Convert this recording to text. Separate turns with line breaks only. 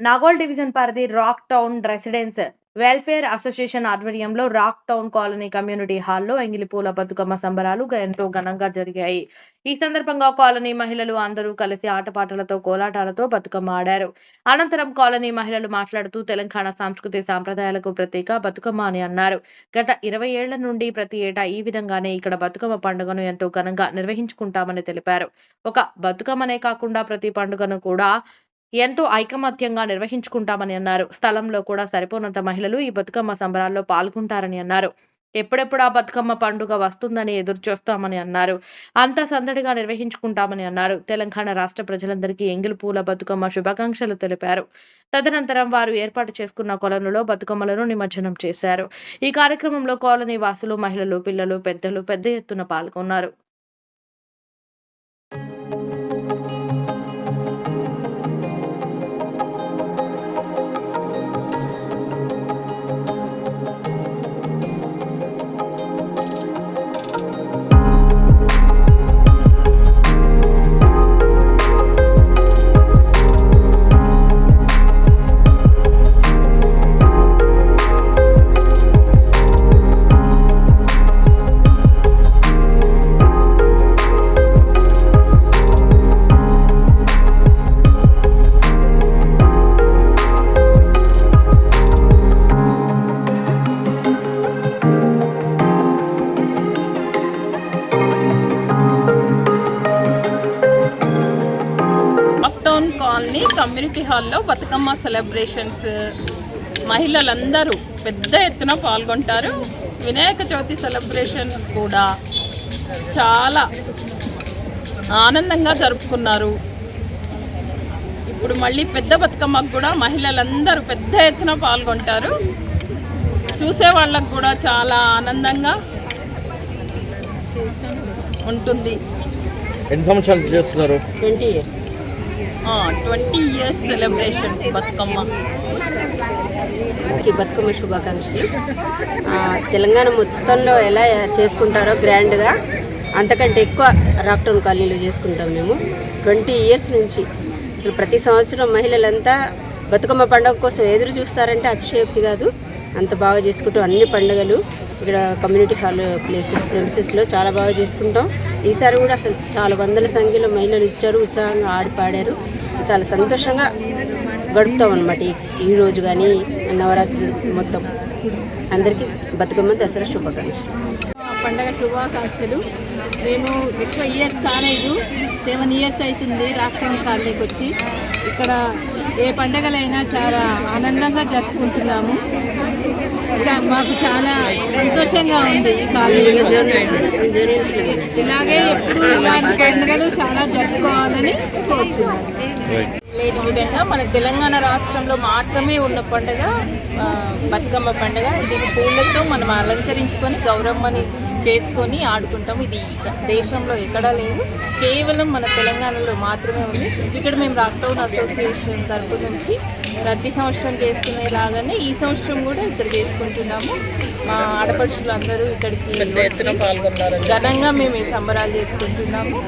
Nagole division పరిధి rock town residents welfare association ఆధ్వర్యంలో rock town colony community హాల్లో ఎంగిలిపూల బతుకమ్మ సంబరాలు ఎంతో ఘనంగా జరిగాయి. ఈ సందర్భంగా కాలనీ మహిళలు అందరూ కలిసి ఆటపాటలతో కోలాటాలతో బతుకమ్మ ఆడారు. అనంతరం కాలనీ మహిళలు మాట్లాడుతూ తెలంగాణ సాంస్కృతిక సాంప్రదాయాలకు ప్రత్యేక బతుకమ్మ అని అన్నారు. గత ఇరవై ఏళ్ళ నుండి ప్రతి ఏటా ఈ విధంగానే ఇక్కడ బతుకమ్మ పండుగను ఎంతో ఘనంగా నిర్వహించుకుంటామని తెలిపారు. ఒక బతుకమ్మనే కాకుండా ప్రతి పండుగను కూడా ఎంతో ఐకమత్యంగా నిర్వహించుకుంటామని అన్నారు. స్థలంలో కూడా సరిపోనంత మహిళలు ఈ బతుకమ్మ సంబరాల్లో పాల్గొంటారని అన్నారు. ఎప్పుడెప్పుడు ఆ బతుకమ్మ పండుగ వస్తుందని ఎదురు చూస్తామని అన్నారు. అంతా సందడిగా నిర్వహించుకుంటామని అన్నారు. తెలంగాణ రాష్ట్ర ప్రజలందరికీ ఎంగిలి పూల బతుకమ్మ శుభాకాంక్షలు తెలిపారు. తదనంతరం వారు ఏర్పాటు చేసుకున్న కొలనులో బతుకమ్మలను నిమజ్జనం చేశారు. ఈ కార్యక్రమంలో కాలనీ వాసులు మహిళలు పిల్లలు పెద్దలు పెద్ద ఎత్తున పాల్గొన్నారు.
కాలనీ కమ్యూనిటీ హాల్లో బతుకమ్మ సెలబ్రేషన్స్. మహిళలందరూ పెద్ద ఎత్తున పాల్గొంటారు. వినాయక చవితి సెలబ్రేషన్స్ కూడా చాలా ఆనందంగా జరుపుకున్నారు. ఇప్పుడు మళ్ళీ పెద్ద బతుకమ్మకు కూడా మహిళలందరూ పెద్ద ఎత్తున పాల్గొంటారు. చూసే వాళ్ళకు కూడా చాలా ఆనందంగా ఉంటుంది.
ఎన్ని సంవత్సరాలు చేస్తున్నారు?
Twenty years.
Twenty years celebrations Bathukamma.
Bathukamma శుభాకాంక్షలు. తెలంగాణ మొత్తంలో ఎలా చేసుకుంటారో గ్రాండ్గా అంతకంటే ఎక్కువ రాక్టౌన్ కాలనీలో చేసుకుంటాం మేము. ట్వంటీ ఇయర్స్ నుంచి అసలు ప్రతి సంవత్సరం మహిళలంతా బతుకమ్మ పండుగ కోసం ఎదురు చూస్తారంటే అతిశయోక్తి కాదు. అంత బాగా చేసుకుంటూ అన్ని పండుగలు ఇక్కడ కమ్యూనిటీ హాల్ ప్లేసెస్ ప్రెమిసెస్లో చాలా బాగా చేసుకుంటాం. ఈసారి కూడా అసలు చాలా వందల సంఖ్యలో మహిళలు ఇచ్చారు ఉత్సాహంగా ఆడి పాడారు. చాలా సంతోషంగా గడుపుతాం అనమాట ఈ రోజు కానీ నవరాత్రి మొత్తం. అందరికీ బతుకమ్మ దసరా శుభాకాంక్షలు.
పండగ శుభాకాంక్షలు. మేము ఎక్కువ ఇయర్స్ కాలేదు. సెవెన్ ఇయర్స్ అవుతుంది రాష్ట్రం కాలనీకి వచ్చి ఇక్కడ ఏ పండగలైనా చాలా ఆనందంగా జరుపుకుంటున్నాము. మాకు చాలా సంతోషంగా ఉంది ఈ ఇలాగే ఎప్పుడు ఇలాంటి పండుగలు చాలా జరుపుకోవాలని
లేని విధంగా మన తెలంగాణ రాష్ట్రంలో మాత్రమే ఉన్న పండుగ బతుకమ్మ పండుగ. ఇది పూలతో మనం అలంకరించుకొని గౌరమ్మని చేసుకొని ఆడుకుంటాం ఇది దేశంలో ఎక్కడా లేదు. కేవలం మన తెలంగాణలో మాత్రమే ఉంది. ఇక్కడ మేము రాక్టౌన్ అసోసియేషన్ తరపు నుంచి ప్రతి సంవత్సరం చేసుకునేలాగానే ఈ సంవత్సరం కూడా ఇక్కడ చేసుకుంటున్నాము. మా ఆడపడుచులు అందరూ ఇక్కడికి ఘనంగా మేము ఈ సంబరాలు చేసుకుంటున్నాము.